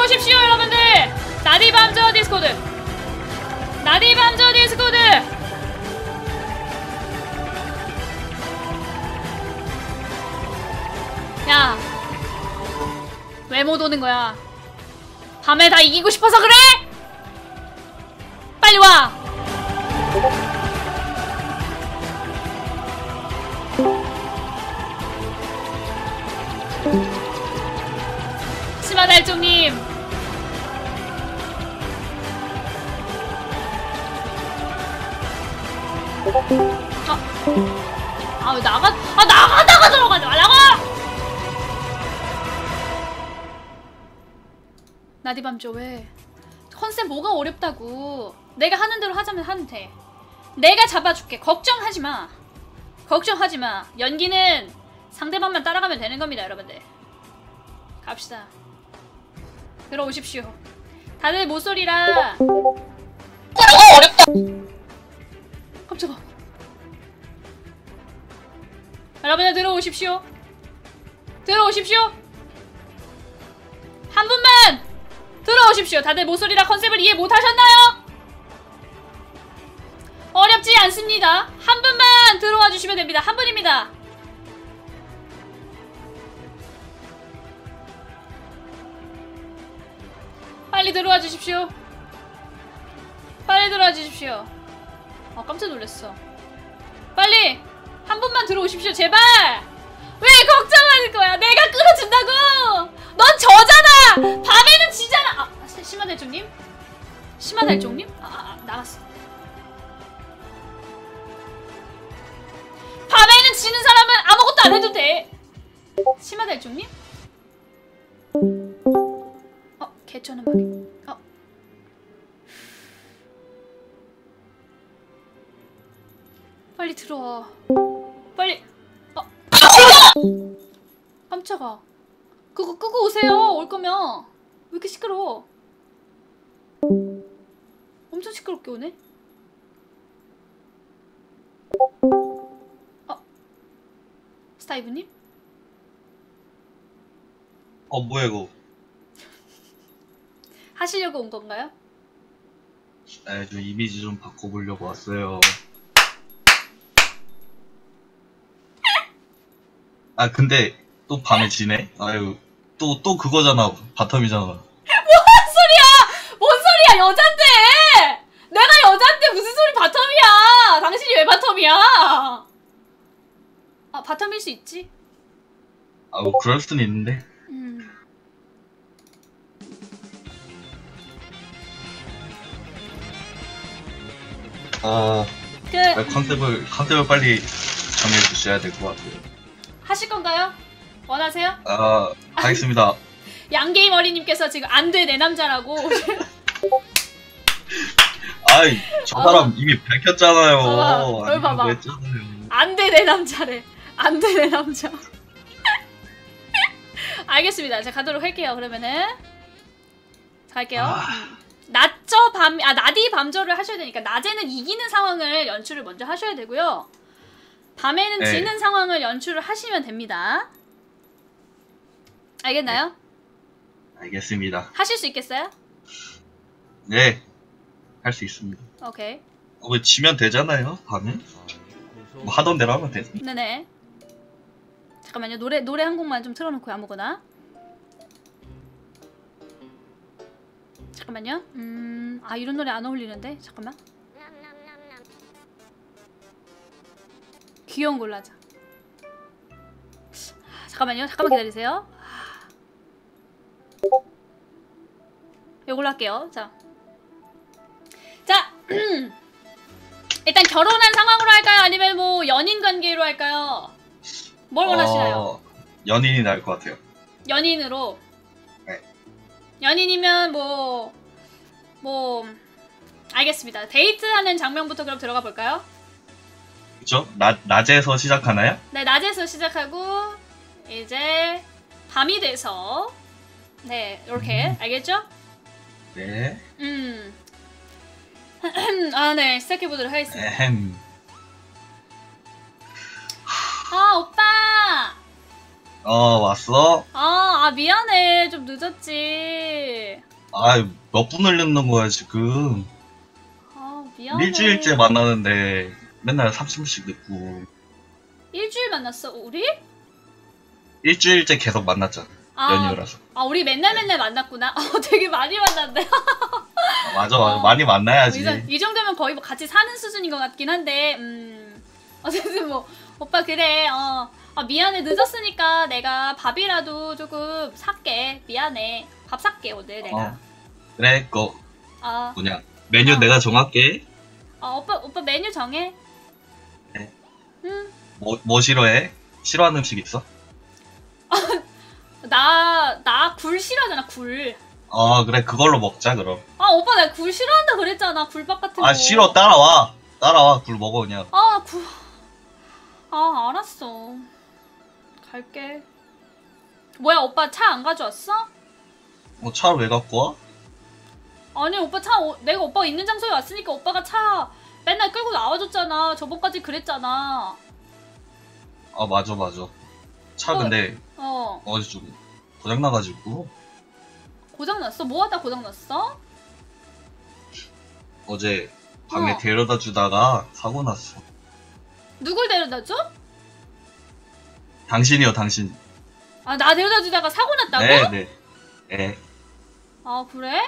들어오십시오 여러분들. 나디 밤저 디스코드. 나디 밤저 디스코드. 야 왜 못 오는 거야. 밤에 다 이기고 싶어서 그래? 빨리 와 아, 아, 왜 나가, 아, 나가다가 들어가지 말라고! 나디밤죠, 왜? 컨셉 뭐가 어렵다고. 내가 하는 대로 하자면 하면 돼. 내가 잡아줄게. 걱정하지 마. 걱정하지 마. 연기는 상대방만 따라가면 되는 겁니다, 여러분들. 갑시다. 들어오십시오. 다들 모쏠이라. 뭐가 어렵다. 깜짝아. 여러분들 들어오십시오. 들어오십시오. 한 분만 들어오십시오. 다들 모쏠이라 컨셉을 이해 못하셨나요? 어렵지 않습니다. 한 분만 들어와 주시면 됩니다. 한 분입니다. 빨리 들어와 주십시오. 빨리 들어와 주십시오. 아 깜짝 놀랐어. 빨리 한 분만 들어오십시오 제발. 왜 걱정하는 거야? 내가 끌어준다고. 넌 저잖아. 밤에는 지잖아. 아 시- 심한 달종님? 심한 달종님? 아, 아, 아 나갔어. 밤에는 지는 사람은 아무것도 안 해도 돼. 심한 달종님? 어 개쩌는 말이. 어. 빨리 들어와. 깜짝아. 그거 끄고 오세요. 올 거면. 왜 이렇게 시끄러워? 엄청 시끄럽게 오네. 어. 스타이브님? 어 뭐야 이거 하시려고 온 건가요? 네, 좀 이미지 좀 바꿔보려고 왔어요 아 근데 또 밤에 지네 아유 또 또 그거잖아. 바텀이잖아. 뭔 소리야! 여잔데! 내가 여잔데 무슨 소리 바텀이야! 당신이 왜 바텀이야? 아 바텀일 수 있지? 아 뭐 그럴 수는 있는데. 음. 아 그 컨셉을 컨셉을 빨리 정해 주셔야 될 것 같아요. 하실 건가요? 원하세요? 아 하겠습니다. 양게임 어리님께서 지금 안 돼 내 남자라고. 아이 저 사람 이미 밝혔잖아요. 어, 아니라고 봐봐. 했잖아요? 안돼 내 남자래. 안 돼 내 남자. 알겠습니다. 자 가도록 할게요 그러면은. 자, 갈게요. 아. 음. 낮저 밤 아 낮이 밤저를 하셔야 되니까 낮에는 이기는 상황을 연출을 먼저 하셔야 되고요. 밤에는 네. 지는 상황을 연출을 하시면 됩니다 알겠나요? 알겠습니다 하실 수 있겠어요? 네 할 수 있습니다 오케이 어, 왜 지면 되잖아요 밤에 뭐 하던 대로 하면 돼 네네. 잠깐만요. 노래 노래 한 곡만 좀 틀어놓고 아무거나. 잠깐만요. 음, 아 이런 노래 안 어울리는데. 잠깐만. 귀여운 걸로 하자. 아, 잠깐만요. 잠깐만 기다리세요. 아. 이걸로 할게요. 자. 자. 일단 결혼한 상황으로 할까요? 아니면 뭐 연인 관계로 할까요? 뭘 원하시나요? 어, 연인이 나을 것 같아요 연인으로. 네. 연인이면 뭐, 뭐, 알겠습니다. 데이트하는 장면부터 그럼 들어가 볼까요? 그쵸? 낮, 낮에서 시작하나요? 네, 낮에서 시작하고, 이제, 밤이 돼서, 네, 이렇게, 알겠죠? 네 음. 아, 네, 시작해 보도록 하겠습니다. 에헴 아, 오빠! 어 왔어? 아, 아 미안해 좀 늦었지. 아, 몇 분을 늦는 거야, 지금. 아 미안해. 일주일째 만나는데 맨날 30분씩 늦고. 일주일 만났어 우리? 일주일째 계속 만났잖아. 아, 연휴라서. 아 우리 맨날 맨날 만났구나. 어 되게 많이 만났네. 아, 맞아, 맞아. 어. 많이 만나야지. 이, 정- 이 정도면 거의 뭐 같이 사는 수준인 것 같긴 한데 음 어쨌든 뭐 오빠 그래 어 아, 미안해 늦었으니까 내가 밥이라도 조금 살게 미안해 밥 살게 오늘 내가 어. 그래, 그거, 아, 뭐냐. 메뉴 어. 내가 정할게. 아 오빠 오빠 메뉴 정해 네. 응 뭐, 뭐 싫어해? 싫어하는 음식 있어? 나, 나 굴 싫어하잖아, 굴. 어, 그래. 그걸로 먹자, 그럼. 아, 오빠 나굴 싫어한다 그랬잖아, 굴밥 같은 거. 아, 싫어. 따라와. 따라와. 굴 먹어, 그냥. 아, 굴. 아, 알았어. 갈게. 뭐야, 오빠 차 안 가져왔어? 뭐, 차를 왜 갖고 와? 아니, 오빠 차, 오- 내가 오빠가 있는 장소에 왔으니까 오빠가 차 맨날 끌고 나와줬잖아. 저번까지 그랬잖아. 아, 맞아, 맞아. 차 어. 근데 어, 어제 좀 고장 나가지고 고장 났어? 뭐 하다 고장 났어? 어제 밤에 어. 데려다 주다가 사고 났어. 누굴 데려다 줘? 당신이요, 당신. 아, 나 데려다 주다가 사고 났다고? 네, 네. 네. 아, 그래?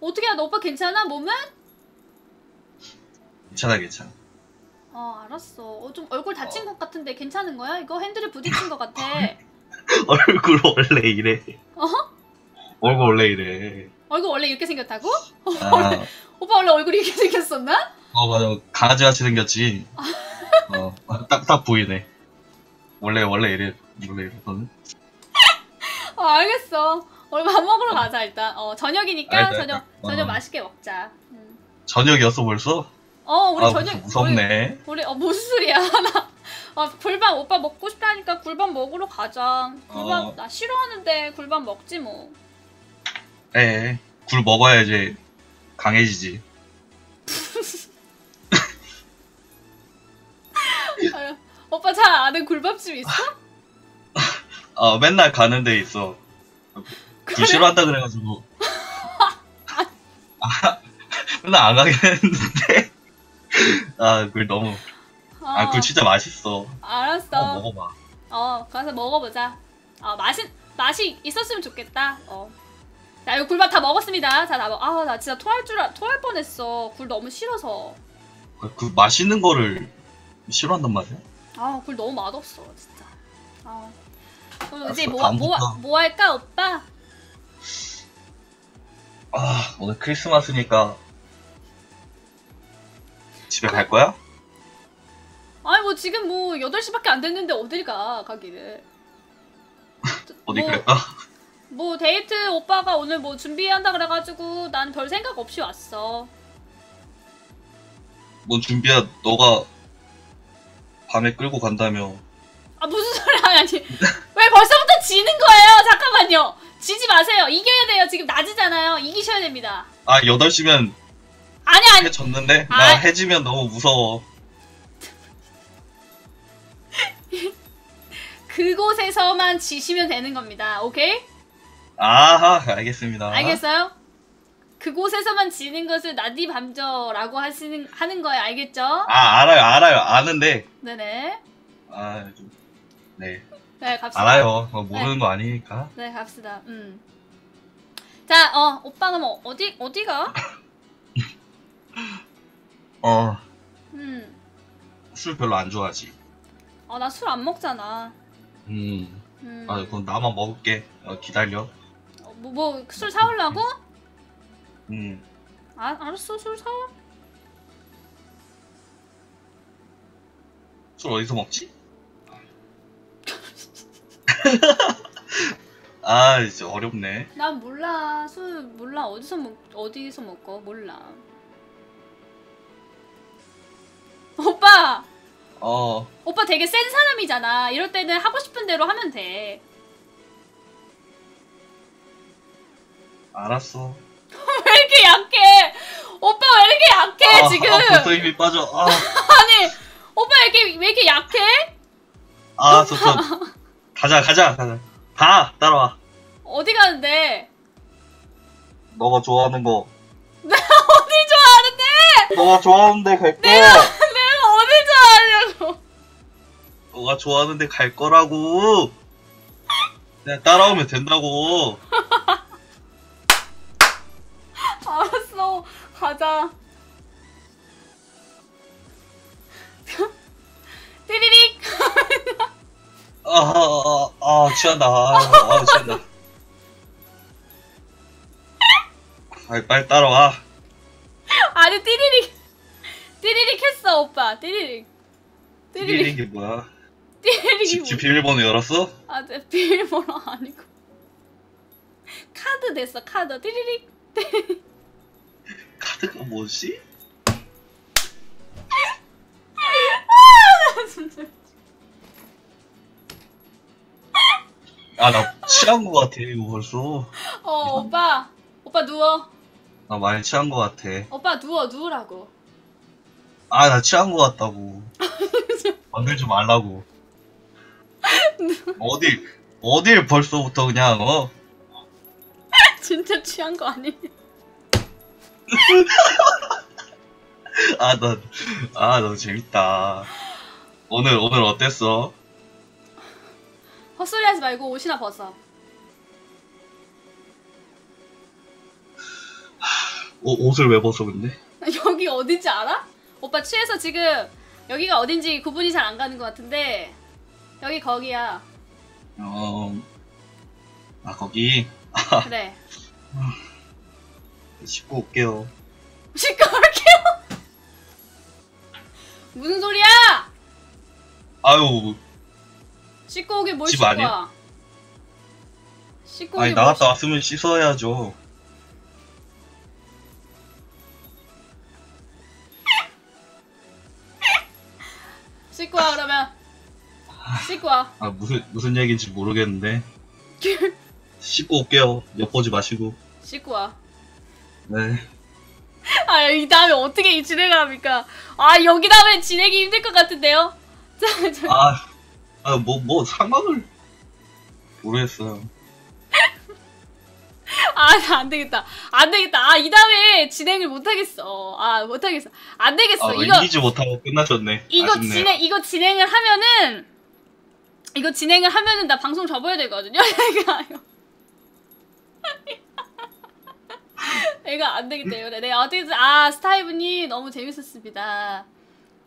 어떻게 하나 오빠 괜찮아? 몸은? 괜찮아, 괜찮아. 어 알았어. 어, 좀 얼굴 다친 것 같은데 괜찮은 거야? 이거 핸들에 부딪힌 것 같아. 얼굴 원래 이래. 어? 얼굴 원래 이래. 얼굴 원래 이렇게 생겼다고? 아, 오빠 원래 얼굴이 이렇게 생겼었나? 어, 맞아. 강아지 같이 생겼지. 어, 딱, 딱 보이네. 원래, 원래 이래. 원래 이러거든. 어 알겠어. 오늘 밥 먹으러 가자 일단. 어 저녁이니까 알겠다, 저녁 알겠다. 저녁 어. 맛있게 먹자. 음. 저녁이었어, 벌써? 어 우리 아, 저녁 무섭네. 우리, 우리 어 무슨 소리야? 나 어, 굴밥 오빠 먹고 싶다니까 굴밥 먹으러 가자. 굴밥 어. 나 싫어하는데 굴밥 먹지 뭐. 에, 굴 먹어야지 강해지지. 아유, 오빠 잘 아는 굴밥집 있어? 아, 맨날 가는 데 있어. 굴 싫어한다 그래가지고. 아, 맨날 안 가긴 했는데. 아, 굴 너무. 아, 어, 굴 진짜 맛있어. 알았어. 어, 먹어봐. 어, 가서 먹어보자. 어, 맛이, 맛이 있었으면 좋겠다. 어. 자, 이거 굴밥 다 먹었습니다. 자, 나 먹, 아, 나 진짜 토할 줄, 알- 토할 뻔했어. 굴 너무 싫어서. 그 맛있는 거를 싫어한단 말이야? 아, 굴 너무 맛없어, 진짜. 아. 그럼 이제 알았어, 뭐, 다음부터. 뭐, 뭐 할까, 오빠? 아, 오늘 크리스마스니까. 집에 갈 거야? 아니, 뭐, 지금 뭐, 8시밖에 안 됐는데 어딜 가, 가기를. 어디 뭐, 갈까? 뭐, 데이트 오빠가 오늘 뭐 준비한다 그래가지고 난 별 생각 없이 왔어. 뭐 준비야, 너가 밤에 끌고 간다며. 아 무슨 소리 아니 왜 벌써부터 지는 거예요 잠깐만요 지지 마세요 이겨야 돼요 지금 낮이잖아요 이기셔야 됩니다 아, 8시면 아니 아니 해졌는데? 아. 나 해지면 너무 무서워. 그곳에서만 지시면 되는 겁니다 오케이 아하, 알겠습니다. 알겠어요 그곳에서만 지는 것을 나디 밤저라고 하시는 하는 거예요 알겠죠 아, 알아요, 알아요. 아는데. 네네 아, 좀. 네. 네 갑시다 알아요. 뭐 모르는 거 아니니까. 네 갑시다 음 자 어 오빠 그럼 어- 어디 어디가 어, 음어나 술 별로 안 좋아하지. 술안 먹잖아 음. 음. 아, 그럼 나만 먹을게. 어, 기다려. 뭐, 뭐, 술 사오려고? 음. 아, 알았어, 술 사와. 술 어디서 먹지? 아, 진짜 어렵네. 난 몰라. 술 몰라. 어디서 먹, 어디서 먹어? 몰라. 오빠! 어, 오빠 되게 센 사람이잖아. 이럴 때는 하고 싶은 대로 하면 돼. 알았어. 왜 이렇게 약해? 오빠 왜 이렇게 약해, 아, 지금? 아, 벌써 힘이 빠져. 아, 아니, 오빠 왜 이렇게, 왜 이렇게 약해? 아, 저, 저. 가자, 가자, 가자. 가! 따라와. 어디 가는데? 너가 좋아하는 거. 내가 어딜 좋아하는데? 너가 좋아하는데 갈 거야. 내가 너가 좋아하는데 갈 거라고. 그냥 따라오면 된다고. 알았어. 가자. 띠리릭. 아, 아, 아, 취한다. 아, 아 취한다. 빨리, 빨리 따라와. 아니 띠리릭. 띠리릭 했어 오빠. 띠리릭. 띠리릭. 뭐야? 띠리릭이 집, 뭐? 집 비밀번호 열었어? 아, 내 비밀번호 아니고. 카드 됐어 카드. 띠리릭. 카드가 뭐지? 진짜. 아, 나 취한 거 같아, 이거 벌써. 어 오빠. 오빠 누워. 나 많이 취한 거 같아. 오빠 누워 누우라고. 아, 나 취한 거 같다고. 건들지 말라고. 어디, 어딜 벌써부터 그냥, 어? 진짜 취한 거 아니? 아, 나, 아, 너무 재밌다. 오늘, 오늘 어땠어? 헛소리 하지 말고 옷이나 벗어. 옷, 옷을 왜 벗어, 근데? 여기 어딘지 알아? 오빠 취해서 지금 여기가 어딘지 구분이 잘 안 가는 것 같은데 여기 거기야. 어, 아, 거기, 그래. 씻고 올게요. 시끄럽게요. 무슨 소리야? 아유, 씻고 오게 뭘집 씻고 아니야? 와? 씻고 아니, 오게 나갔다 왔으면 씻어야죠. 아, 무슨, 무슨 얘기인지 모르겠는데. 씻고 올게요. 엿보지 마시고. 씻고 와. 네. 아, 이 다음에 어떻게 진행을 합니까? 아, 여기 다음에 진행이 힘들 것 같은데요? 자, 자, 아, 아, 뭐, 뭐, 상관을. 모르겠어요. 아, 나 안 되겠다. 안 되겠다. 아, 이 다음에 진행을 못 하겠어. 아, 못 하겠어. 안 되겠어. 아, 이거 이기지 못하고 끝나셨네. 이거 아쉽네요. 진행 이거 진행을 하면은 이거 진행을 하면은 나 방송 접어야 되거든요. 내가 내가 안 되겠다. 이거 내가 어떻게 아 스타이브님 너무 재밌었습니다.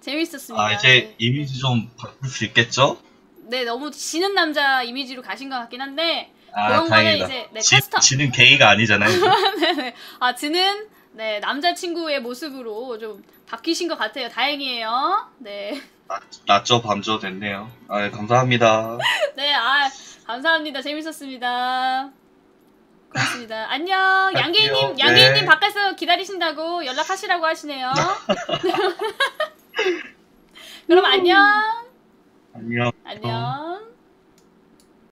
재밌었습니다. 아, 이제 이미지 좀 바꿀 수 있겠죠? 네 너무 지는 남자 이미지로 가신 것 같긴 한데 아, 그런 거는 다행이다. 이제, 네, 지, 커스텀. 지는 게이가 아니잖아요. 네네. 아 지는 네 남자 친구의 모습으로 좀 바뀌신 것 같아요. 다행이에요. 네. 낮- 낮죠, 밤죠 됐네요. 아, 예, 감사합니다. 네, 아, 감사합니다. 재밌었습니다. 고맙습니다. 안녕. 갈게요. 양계희님, 네. 양계희님 바깥에서 기다리신다고 연락하시라고 하시네요. 그럼 안녕. 안녕. 안녕.